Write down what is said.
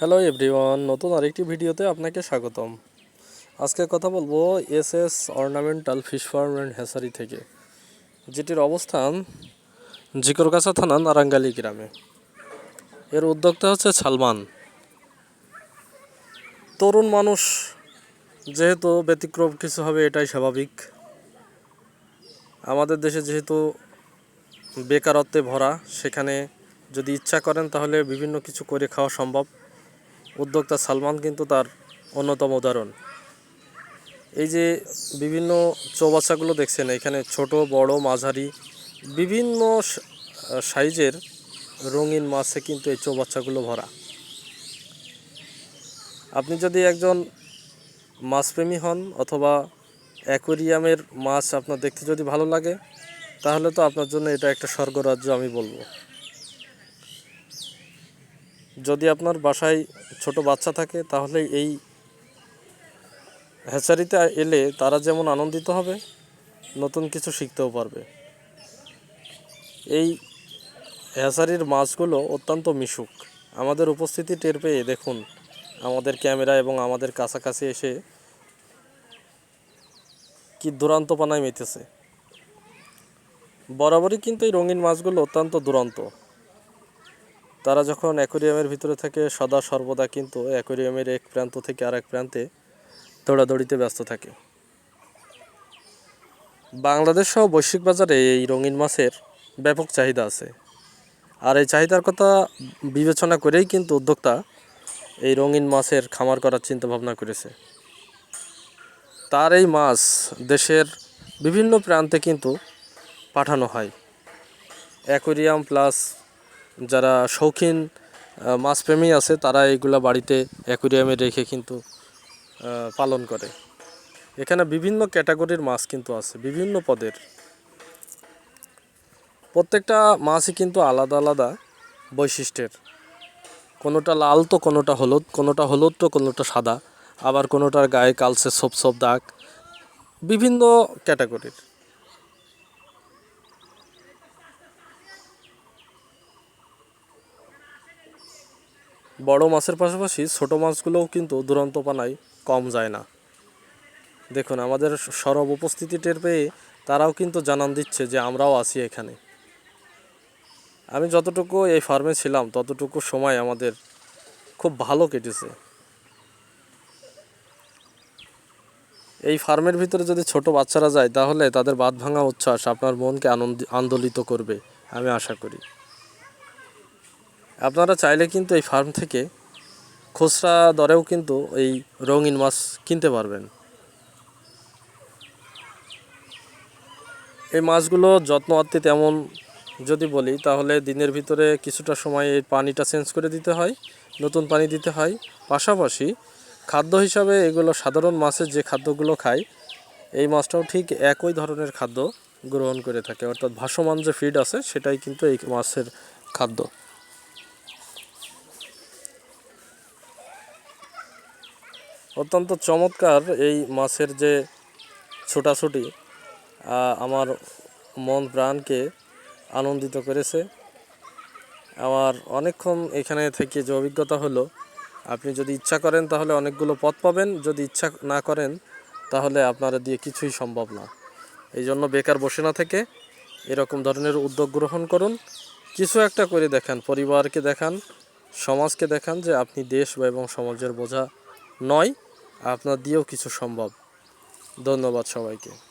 Hello everyone নতুন আরেকটি ভিডিওতে আপনাকে স্বাগতম। আজকে কথা বলব S S ornamental fish farm and hatchery থেকে, যেটির অবস্থান জিকরগাছা থানা নারাঙ্গালি গ্রামে। এর উদ্যোক্তা হচ্ছে সালমান। তরুণ মানুষ, যেহেতু ব্যতিক্রম কিছু হবে এটাই স্বাভাবিক। আমাদের দেশে যেহেতু বেকারত্বে ভরা, সেখানে যদি ইচ্ছা করেন তাহলে বিভিন্ন কিছু করে খাওয়া সম্ভব। উদ্যোক্তা সালমান কিন্তু তার অন্যতম উদাহরণ। এই যে বিভিন্ন চৌবাচ্চাগুলো দেখছেন, এখানে ছোট, বড়, মাঝারি, বিভিন্ন সাইজের রঙিন মাছে কিন্তু এই চৌবাচ্চাগুলো ভরা। আপনি যদি একজন মাছপ্রেমী হন অথবা অ্যাকোরিয়ামের মাছ আপনার দেখতে যদি ভালো লাগে, তাহলে তো আপনার জন্য এটা একটা স্বর্গরাজ্য আমি বলব। যদি আপনার বাসায় ছোট বাচ্চা থাকে, তাহলে এই হ্যাচারিতে এলে তারা যেমন আনন্দিত হবে, নতুন কিছু শিখতেও পারবে। এই হ্যাচারির মাছগুলো অত্যন্ত মিশুক। আমাদের উপস্থিতি টের পেয়ে দেখুন, আমাদের ক্যামেরা এবং আমাদের কাছাকাছি এসে কি দুরান্ত পানায় মেতেছে। বরাবরই কিন্তু এই রঙিন মাছগুলো অত্যন্ত দুরন্ত। তারা যখন অ্যাকোরিয়ামের ভিতরে থেকে, সদা সর্বদা কিন্তু অ্যাকোরিয়ামের এক প্রান্ত থেকে আরেক প্রান্তে দৌড়াদৌড়িতে ব্যস্ত থাকে। বাংলাদেশ সহ বৈশ্বিক বাজারে এই রঙিন মাছের ব্যাপক চাহিদা আছে। আর এই চাহিদার কথা বিবেচনা করেই কিন্তু উদ্যোক্তা এই রঙিন মাছের খামার করার চিন্তা ভাবনা করেছে। তার এই মাছ দেশের বিভিন্ন প্রান্তে কিন্তু পাঠানো হয়। অ্যাকোরিয়াম প্লাস যারা শৌখিন মাছপ্রেমী আছে, তারা এইগুলা বাড়িতে অ্যাকুরিয়ামে রেখে কিন্তু পালন করে। এখানে বিভিন্ন ক্যাটাগরির মাছ কিন্তু আছে, বিভিন্ন পদের। প্রত্যেকটা মাছই কিন্তু আলাদা আলাদা বৈশিষ্ট্যের। কোনোটা লাল তো কোনোটা হলুদ কোনোটা হলুদ তো কোনোটা সাদা, আবার কোনোটার গায়ে কালসে সব সব দাগ। বিভিন্ন ক্যাটাগরির। বড় মাছের পাশাপাশি ছোট মাছগুলোও কিন্তু দুরন্ত পানায় কম যায় না। দেখুন, আমাদের সরব উপস্থিতি টের পেয়ে তারাও কিন্তু জানান দিচ্ছে যে আমরাও আছি এখানে। আমি যতটুকু এই ফার্মে ছিলাম, ততটুকু সময় আমাদের খুব ভালো কেটেছে। এই ফার্মের ভিতরে যদি ছোট বাচ্চারা যায়, তাহলে তাদের বাদ ভাঙা উচ্ছ্বাস আপনার মনকে আনন্দ, আন্দোলিত করবে, আমি আশা করি। আপনারা চাইলে কিন্তু এই ফার্ম থেকে খুচরা দরেও কিন্তু এই রঙিন মাছ কিনতে পারবেন। এই মাছগুলো যত্ন আত্মে তেমন যদি বলি, তাহলে দিনের ভিতরে কিছুটা সময় এই পানিটা চেঞ্জ করে দিতে হয়, নতুন পানি দিতে হয়। পাশাপাশি খাদ্য হিসাবে এগুলো সাধারণ মাছের যে খাদ্যগুলো খায়, এই মাছটাও ঠিক একই ধরনের খাদ্য গ্রহণ করে থাকে। অর্থাৎ ভাসমান যে ফিড আছে, সেটাই কিন্তু এই মাছের খাদ্য। অত্যন্ত চমৎকার এই মাছের যে ছোটাছুটি আমার মন প্রাণকে আনন্দিত করেছে। আমার অনেকক্ষণ এখানে থেকে যে অভিজ্ঞতা হলো, আপনি যদি ইচ্ছা করেন তাহলে অনেকগুলো পথ পাবেন, যদি ইচ্ছা না করেন তাহলে আপনারা দিয়ে কিছুই সম্ভব না। এই জন্য বেকার বসে না থেকে এরকম ধরনের উদ্যোগ গ্রহণ করুন। কিছু একটা করে দেখান, পরিবারকে দেখান, সমাজকে দেখান যে আপনি দেশ এবং সমাজের বোঝা নয় আপনার দিয়েও কিছু সম্ভব। ধন্যবাদ সবাইকে।